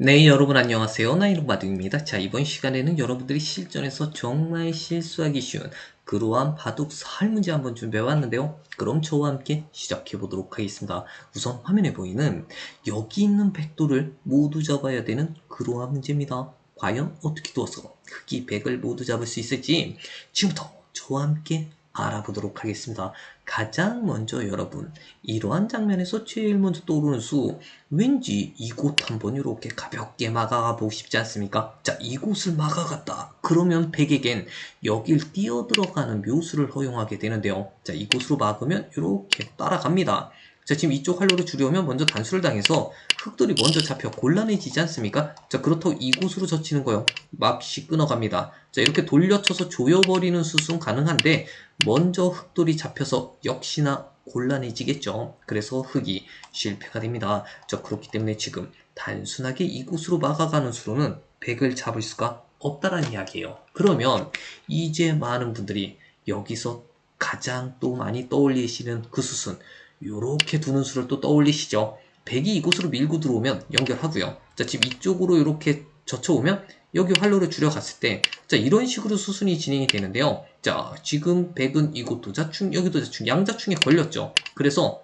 네, 여러분 안녕하세요. 나이롱바둑입니다. 자, 이번 시간에는 여러분들이 실전에서 정말 실수하기 쉬운 그러한 바둑 살 문제 한번 준비해봤는데요. 그럼 저와 함께 시작해 보도록 하겠습니다. 우선 화면에 보이는 여기 있는 백도를 모두 잡아야 되는 그러한 문제입니다. 과연 어떻게 두어서 흑이 백을 모두 잡을 수 있을지 지금부터 저와 함께 알아보도록 하겠습니다. 가장 먼저 여러분 이러한 장면에서 제일 먼저 떠오르는 수 왠지 이곳 한번 이렇게 가볍게 막아가 보고 싶지 않습니까? 자 이곳을 막아갔다 그러면 백에겐 여길 뛰어 들어가는 묘수를 허용하게 되는데요 자 이곳으로 막으면 이렇게 따라갑니다 자 지금 이쪽 활로를 줄여오면 먼저 단수를 당해서 흑돌이 먼저 잡혀 곤란해지지 않습니까? 자 그렇다고 이곳으로 젖히는 거요 맙시 끊어갑니다 자 이렇게 돌려쳐서 조여버리는 수순 가능한데 먼저 흑돌이 잡혀서 역시나 곤란해지겠죠. 그래서 흑이 실패가 됩니다. 자, 그렇기 때문에 지금 단순하게 이곳으로 막아가는 수로는 백을 잡을 수가 없다라는 이야기예요. 그러면 이제 많은 분들이 여기서 가장 또 많이 떠올리시는 그 수순 요렇게 두는 수를 또 떠올리시죠. 백이 이곳으로 밀고 들어오면 연결하고요. 자, 지금 이쪽으로 이렇게 젖혀오면 여기 활로를 줄여갔을 때, 자, 이런 식으로 수순이 진행이 되는데요. 자, 지금 백은 이곳도 자충, 여기도 자충, 양자충에 걸렸죠. 그래서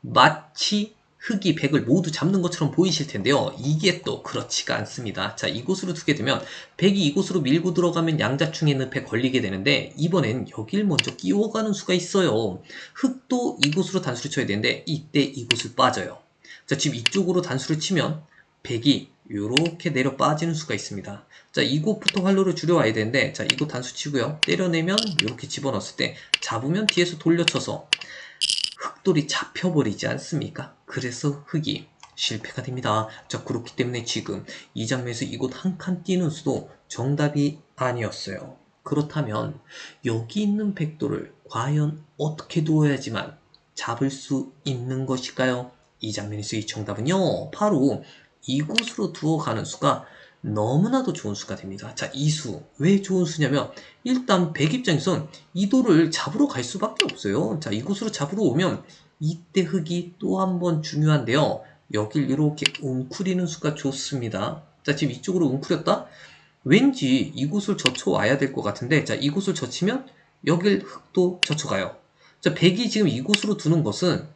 마치 흑이 백을 모두 잡는 것처럼 보이실 텐데요. 이게 또 그렇지가 않습니다. 자, 이곳으로 두게 되면 백이 이곳으로 밀고 들어가면 양자충에 있는 백 걸리게 되는데 이번엔 여길 먼저 끼워가는 수가 있어요. 흑도 이곳으로 단수를 쳐야 되는데 이때 이곳을 빠져요. 자, 지금 이쪽으로 단수를 치면 백이 이렇게 내려 빠지는 수가 있습니다. 자, 이곳부터 활로를 줄여와야 되는데, 자, 이곳 단수 치고요. 때려내면 이렇게 집어넣었을 때, 잡으면 뒤에서 돌려쳐서 흑돌이 잡혀버리지 않습니까? 그래서 흑이 실패가 됩니다. 자, 그렇기 때문에 지금 이 장면에서 이곳 한칸 뛰는 수도 정답이 아니었어요. 그렇다면 여기 있는 백도를 과연 어떻게 두어야지만 잡을 수 있는 것일까요? 이 장면에서 이 정답은요, 바로 이곳으로 두어가는 수가 너무나도 좋은 수가 됩니다. 자, 이 수. 왜 좋은 수냐면, 일단 백 입장에선 이 돌을 잡으러 갈 수밖에 없어요. 자, 이곳으로 잡으러 오면, 이때 흑이 또 한 번 중요한데요. 여길 이렇게 웅크리는 수가 좋습니다. 자, 지금 이쪽으로 웅크렸다? 왠지 이곳을 젖혀와야 될 것 같은데, 자, 이곳을 젖히면, 여길 흑도 젖혀가요. 자, 백이 지금 이곳으로 두는 것은,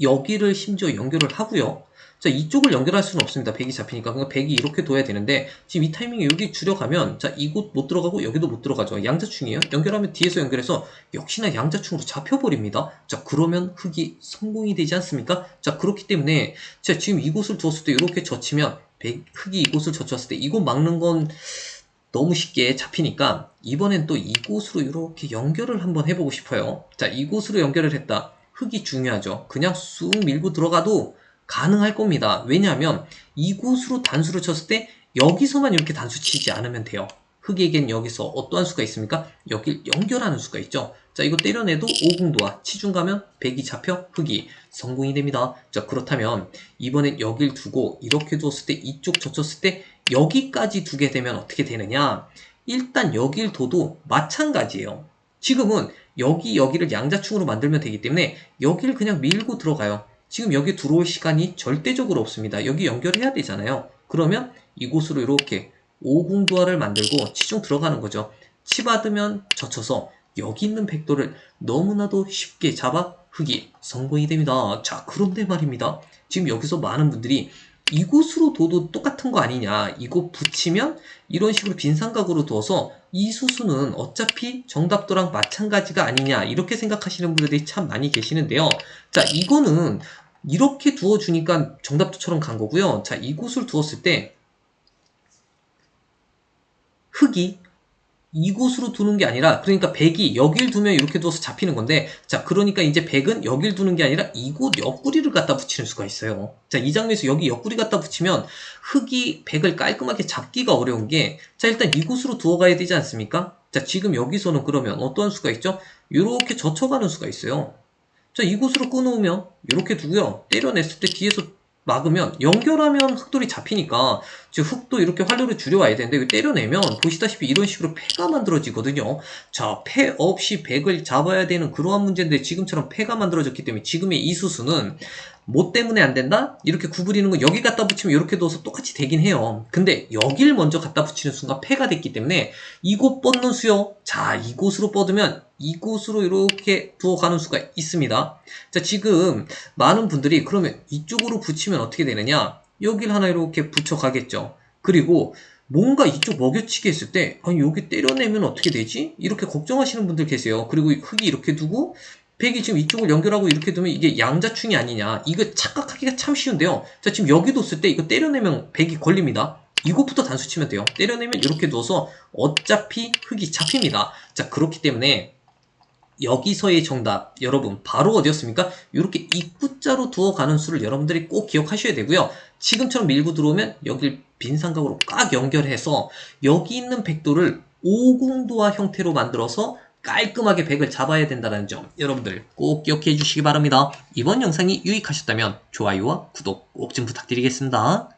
여기를 심지어 연결을 하고요. 자, 이쪽을 연결할 수는 없습니다. 백이 잡히니까. 그러니까 백이 이렇게 둬야 되는데, 지금 이 타이밍에 여기 줄여가면, 자, 이곳 못 들어가고 여기도 못 들어가죠. 양자충이에요. 연결하면 뒤에서 연결해서 역시나 양자충으로 잡혀버립니다. 자, 그러면 흑이 성공이 되지 않습니까? 자, 그렇기 때문에, 자, 지금 이곳을 두었을 때 이렇게 젖히면, 백, 흑이 이곳을 젖혔을 때, 이곳 막는 건 너무 쉽게 잡히니까, 이번엔 또 이곳으로 이렇게 연결을 한번 해보고 싶어요. 자, 이곳으로 연결을 했다. 흑이 중요하죠. 그냥 쑥 밀고 들어가도 가능할 겁니다. 왜냐하면 이곳으로 단수를 쳤을 때 여기서만 이렇게 단수 치지 않으면 돼요. 흑에겐 여기서 어떠한 수가 있습니까? 여길 연결하는 수가 있죠. 자, 이거 때려내도 오궁도와 치중 가면 백이 잡혀 흑이 성공이 됩니다. 자, 그렇다면 이번엔 여길 두고 이렇게 두었을 때 이쪽 젖혔을 때 여기까지 두게 되면 어떻게 되느냐? 일단 여길 둬도 마찬가지예요. 지금은 여기 여기를 양자충으로 만들면 되기 때문에 여기를 그냥 밀고 들어가요. 지금 여기 들어올 시간이 절대적으로 없습니다. 여기 연결해야 되잖아요. 그러면 이곳으로 이렇게 오궁도화를 만들고 치중 들어가는 거죠. 치 받으면 젖혀서 여기 있는 백도를 너무나도 쉽게 잡아 흑이 성공이 됩니다. 자, 그런데 말입니다. 지금 여기서 많은 분들이 이곳으로 둬도 똑같은 거 아니냐. 이곳 붙이면 이런 식으로 빈 삼각으로 둬서 이 수수는 어차피 정답도랑 마찬가지가 아니냐. 이렇게 생각하시는 분들이 참 많이 계시는데요. 자, 이거는 이렇게 두어주니까 정답도처럼 간 거고요. 자, 이곳을 두었을 때 흙이 이곳으로 두는 게 아니라 그러니까 100이 여길 두면 이렇게 두어서 잡히는 건데 자 그러니까 이제 100은 여길 두는 게 아니라 이곳 옆구리를 갖다 붙이는 수가 있어요. 자 이 장면에서 여기 옆구리 갖다 붙이면 흙이 100을 깔끔하게 잡기가 어려운 게 자 일단 이곳으로 두어 가야 되지 않습니까? 자 지금 여기서는 그러면 어떠한 수가 있죠? 이렇게 젖혀가는 수가 있어요. 자 이곳으로 끊어오면 이렇게 두고요. 때려냈을 때 뒤에서 막으면 연결하면 흑돌이 잡히니까 즉 흑도 이렇게 활로를 줄여와야 되는데 이거 때려내면 보시다시피 이런 식으로 패가 만들어지거든요. 자, 패 없이 백을 잡아야 되는 그러한 문제인데 지금처럼 패가 만들어졌기 때문에 지금의 이 수수는 뭐 때문에 안 된다? 이렇게 구부리는 거 여기 갖다 붙이면 이렇게 둬서 똑같이 되긴 해요. 근데 여길 먼저 갖다 붙이는 순간 패가 됐기 때문에 이곳 뻗는 수요. 자, 이곳으로 뻗으면 이곳으로 이렇게 부어가는 수가 있습니다. 자, 지금 많은 분들이 그러면 이쪽으로 붙이면 어떻게 되느냐? 여길 하나 이렇게 붙여가겠죠. 그리고 뭔가 이쪽 먹여치기 했을 때, 아니, 여기 때려내면 어떻게 되지? 이렇게 걱정하시는 분들 계세요. 그리고 흙이 이렇게 두고, 백이 지금 이쪽을 연결하고 이렇게 두면 이게 양자충이 아니냐. 이거 착각하기가 참 쉬운데요. 자, 지금 여기 뒀을 때 이거 때려내면 백이 걸립니다. 이것부터 단수 치면 돼요. 때려내면 이렇게 둬서 어차피 흙이 잡힙니다. 자, 그렇기 때문에 여기서의 정답 여러분 바로 어디였습니까? 이렇게 입구자로 두어가는 수를 여러분들이 꼭 기억하셔야 되고요. 지금처럼 밀고 들어오면 여길 빈 삼각으로 꽉 연결해서 여기 있는 백도를 오궁도화 형태로 만들어서 깔끔하게 백을 잡아야 된다는 점 여러분들 꼭 기억해 주시기 바랍니다. 이번 영상이 유익하셨다면 좋아요와 구독 꼭 좀 부탁드리겠습니다.